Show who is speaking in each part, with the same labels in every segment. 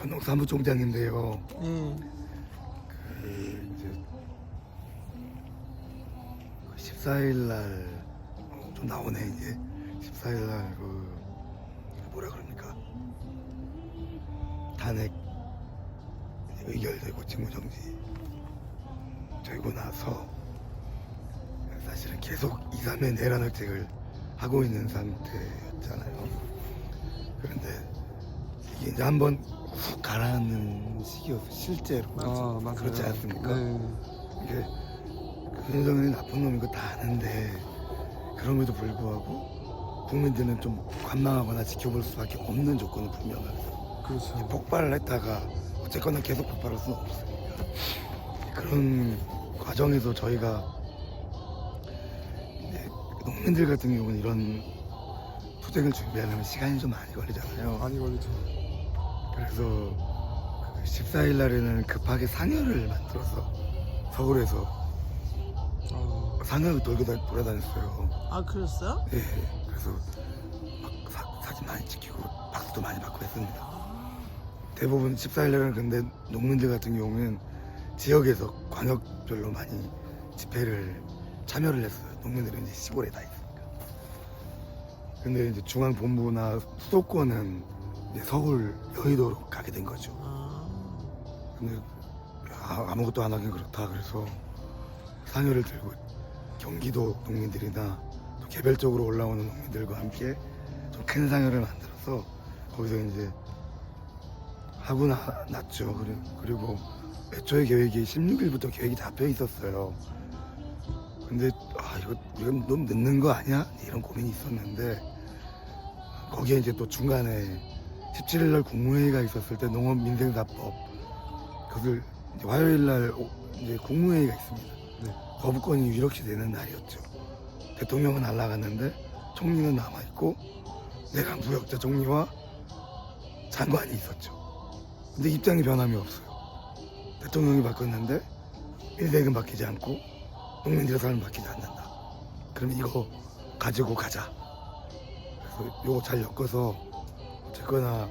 Speaker 1: 전동 사무총장인데요.
Speaker 2: 네.
Speaker 1: 그 이제 14일 날좀 나오네 이제 14일 날그 뭐라 그럽니까 탄핵 의결되고 직무정지 되고 나서 사실은 계속 2, 3회 내란 정책을 하고 있는 상태였잖아요. 그런데 이게 이제 한번 훅 가라앉는 시기였어 실제로
Speaker 3: 아 맞아요.
Speaker 1: 그렇지 않습니까?
Speaker 3: 네.
Speaker 1: 이게 그 윤석열이 나쁜 놈인 거 다 아는데 그럼에도 불구하고 국민들은 좀 관망하거나 지켜볼 수밖에 없는 조건은 분명하고
Speaker 3: 그렇죠.
Speaker 1: 폭발을 했다가 어쨌거나 계속 폭발할 수는 없으니까 그런 과정에서 저희가 농민들 같은 경우는 이런 투쟁을 준비하려면 시간이 좀 많이 걸리잖아요.
Speaker 3: 많이 걸리죠.
Speaker 1: 그래서 그 14일 날에는 급하게 상여를 만들어서 서울에서
Speaker 3: 아,
Speaker 1: 상여를 돌고 다, 돌아다녔어요.
Speaker 2: 아 그랬어요?
Speaker 1: 예. 그래서 막 사, 사진 많이 찍히고 박수도 많이 받고 했습니다. 대부분 14일 날은 근데 농민들 같은 경우는 지역에서 광역별로 많이 집회를 참여를 했어요. 농민들은 이제 시골에 다 있으니까. 근데 이제 중앙본부나 수도권은 서울 여의도로 가게 된 거죠.
Speaker 2: 아,
Speaker 1: 근데 아, 아무것도 안 하긴 그렇다 그래서 상여를 들고 경기도 농민들이나 또 개별적으로 올라오는 농민들과 함께 좀 큰 상여를 만들어서 거기서 이제 하고 나, 났죠. 그리- 그리고 애초에 계획이 16일부터 계획이 잡혀 있었어요. 근데 아 이거 이건 너무 늦는 거 아니야? 이런 고민이 있었는데 거기에 이제 또 중간에 17일 날 국무회의가 있었을 때 농업 민생사법 그것을 이제 화요일 날 오- 이제 국무회의가 있습니다.
Speaker 3: 네.
Speaker 1: 거부권이 유력시 되는 날이었죠. 대통령은 날아갔는데 총리는 남아 있고 내가 무역자 총리와 장관이 있었죠. 근데 입장이 변함이 없어요. 대통령이 바뀌었는데 민생은 바뀌지 않고 농민들의 삶은 바뀌지 않는다. 그럼 이거 가지고 가자. 그래서 요거 잘 엮어서 어쨌거나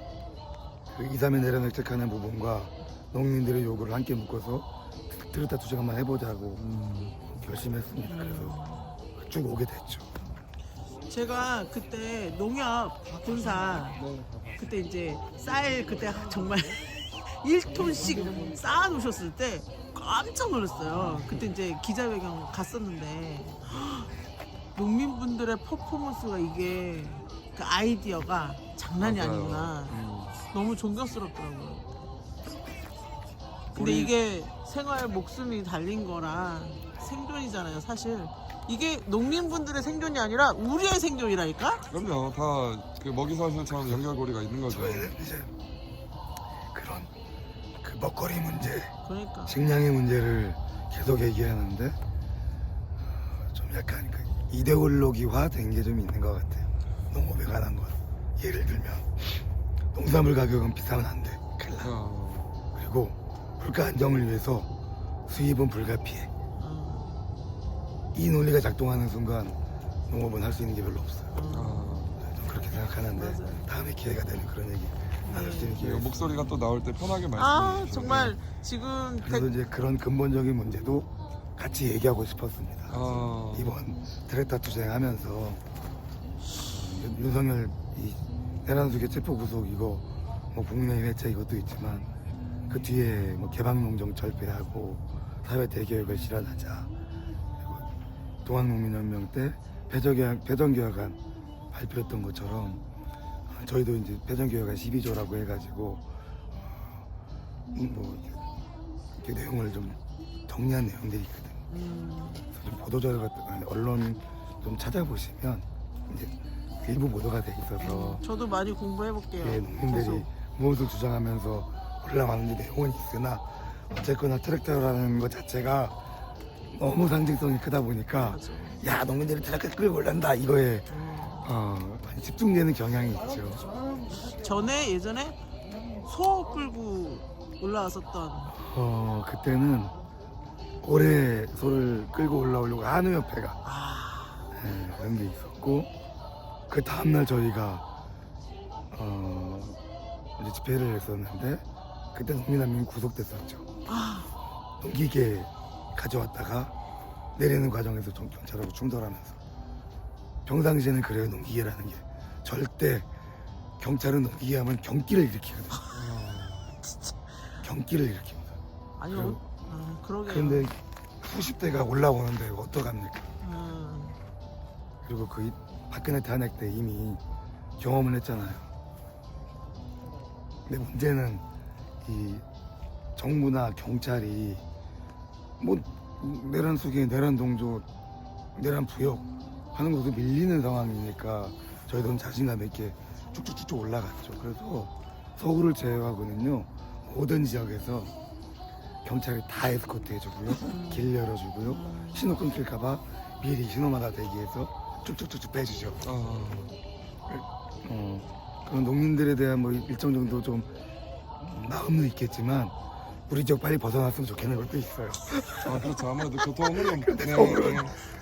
Speaker 1: 그 2, 3회 내란 획책하는 부분과 농민들의 요구를 함께 묶어서 들었다 투쟁 한번 해보자고
Speaker 3: 음,
Speaker 1: 결심했습니다. 그래서 쭉 오게 됐죠.
Speaker 2: 제가 그때 농협 군사 그때 이제 쌀 그때 정말 1톤씩 쌓아 놓으셨을 때 깜짝 놀랐어요. 그때 이제 기자회견 갔었는데 농민분들의 퍼포먼스가 이게 그 아이디어가 장난이
Speaker 3: 맞아요.
Speaker 2: 아니구나.
Speaker 3: 음,
Speaker 2: 너무 존경스럽더라고요. 근데
Speaker 3: 우리-
Speaker 2: 이게 생활 목숨이 달린 거라 생존이잖아요, 사실. 이게 농민분들의 생존이 아니라 우리의 생존이라니까?
Speaker 3: 그럼요. 다 그 먹이 사슬처럼 연결고리가 있는 거죠.
Speaker 1: 저희는 이제 그런 그 먹거리 문제,
Speaker 2: 그러니까.
Speaker 1: 식량의 문제를 계속 얘기하는데 어, 좀 약간 그 이데올로기화 된 게 좀 있는 것 같아요. 농업에 관한 것. 예를 들면 농산물 가격은 비싸면 안 돼. 큰일 나.
Speaker 3: 아,
Speaker 1: 그리고 물가 안정을 위해서 수입은 불가피해.
Speaker 2: 어,
Speaker 1: 이 논리가 작동하는 순간 농업은 할 수 있는 게 별로 없어요.
Speaker 2: 어.
Speaker 1: 좀 그렇게 생각하는데
Speaker 2: 맞아요.
Speaker 1: 다음에 기회가 되면 그런 얘기 나눌 수 있는 기회가
Speaker 3: 그 목소리가 또 나올 때 편하게 말씀해
Speaker 2: 아,
Speaker 3: 주시면
Speaker 2: 정말 지금
Speaker 1: 그래서
Speaker 2: 백-
Speaker 1: 이제 그런 근본적인 문제도 같이 얘기하고 싶었습니다.
Speaker 3: 아,
Speaker 1: 이번 트랙터 투쟁하면서 윤- 윤석열 이 내란수계 체포 구속 이거 뭐 국민의힘 해체 이것도 있지만 그 뒤에 뭐 개방농정 철폐하고 사회 대개혁을 실현하자. 그리고 동학농민연맹 때 배정개혁, 배정개혁안 발표했던 것처럼 어, 저희도 이제 배정개혁안 12조라고 해가지고 어, 뭐 이렇게 내용을 좀 정리한 내용들이 그래서 좀 보도자료 같은 거 언론 좀 찾아보시면 이제 일부 보도가 돼 있어서
Speaker 2: 저도 많이 공부해 볼게요.
Speaker 1: 예, 농민들이 무엇을 주장하면서 올라가는지 내용은 있으나 어쨌거나 트랙터라는 것 자체가 너무 상징성이 크다 보니까
Speaker 2: 맞아.
Speaker 1: 야 농민들이 트랙터 끌고 올란다 이거에
Speaker 2: 음.
Speaker 1: 어, 많이 집중되는 경향이 있죠.
Speaker 2: 전에 예전에 소 끌고 올라왔었던
Speaker 1: 어 그때는 고래 소를 끌고 올라오려고 한우협회가
Speaker 2: 아,
Speaker 1: 예, 그런 게 있었고 그 다음날 저희가 어 이제 집회를 했었는데 그때 농민 한명 구속됐었죠.
Speaker 2: 아,
Speaker 1: 농기계 가져왔다가 내리는 과정에서 좀 경찰하고 충돌하면서 평상시에는 그래요 농기계라는 게 절대 경찰은 농기계 하면 경기를 일으키거든. 경기를 일으킵니다.
Speaker 2: 아니
Speaker 1: 그리고-
Speaker 2: 어, 아, 그러게요.
Speaker 1: 그런데 수십 대가 올라오는데 어떡합니까?
Speaker 2: 음,
Speaker 1: 그리고 그 이- 박근혜 탄핵 때 이미 경험을 했잖아요. 근데 문제는 이 정부나 경찰이 뭐 내란 수계, 내란 동조, 내란 부역 하는 것도 밀리는 상황이니까 저희도 자신감 있게 쭉쭉쭉쭉 올라갔죠. 그래서 서울을 제외하고는요 모든 지역에서 경찰이 다 에스코트 해주고요, 길 열어주고요,
Speaker 2: 음,
Speaker 1: 신호 끊길까봐 미리 신호마다 대기해서 쭉쭉쭉쭉 빼주죠.
Speaker 3: 아,
Speaker 1: 어, 그런 농민들에 대한 뭐 일정 정도 좀 마음은 있겠지만 우리 지역 빨리 벗어났으면 좋겠는 것도 있어요.
Speaker 3: 아 그렇죠. 아무래도 교통은 네, 네.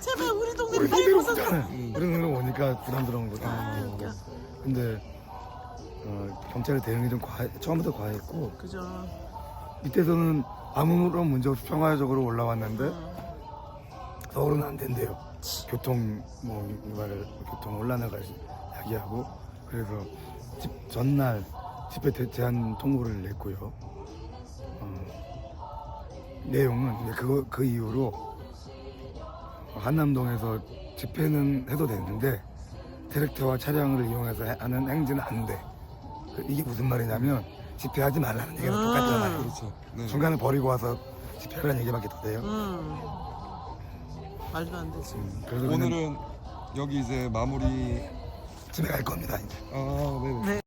Speaker 2: 제발 우리 동네
Speaker 1: 우리
Speaker 2: 빨리
Speaker 1: 동네로
Speaker 2: 벗어나.
Speaker 1: 오잖아요.
Speaker 3: 음.
Speaker 1: 우리 동네로 오니까 부담스러운 거죠.
Speaker 2: 아, 웃겨.
Speaker 1: 근데 어, 경찰의 대응이 좀 과해, 처음부터 과했고
Speaker 2: 그죠.
Speaker 1: 밑에서는 아무런 문제 없이 평화적으로 올라왔는데
Speaker 2: 음,
Speaker 1: 서울은 안 된대요. 교통 뭐 위반을 교통 혼란을 야기하고 그래서 집 전날 집회 대- 제한 통보를 냈고요. 어, 내용은 그거 그 이후로 한남동에서 집회는 해도 되는데 트랙터와 차량을 이용해서 해- 하는 행진은 안 돼. 그 이게 무슨 말이냐면 집회하지 말라는 얘기랑
Speaker 2: 음.
Speaker 1: 똑같잖아요.
Speaker 3: 그렇죠. 네.
Speaker 1: 중간에 버리고 와서 집회하라는 얘기밖에 더 돼요.
Speaker 2: 음. 말도 안 되지.
Speaker 1: 음, 그래서 그냥
Speaker 3: 오늘은 여기 이제 마무리.
Speaker 1: 집에 갈 겁니다 이제.
Speaker 3: 아 네네.
Speaker 2: 네.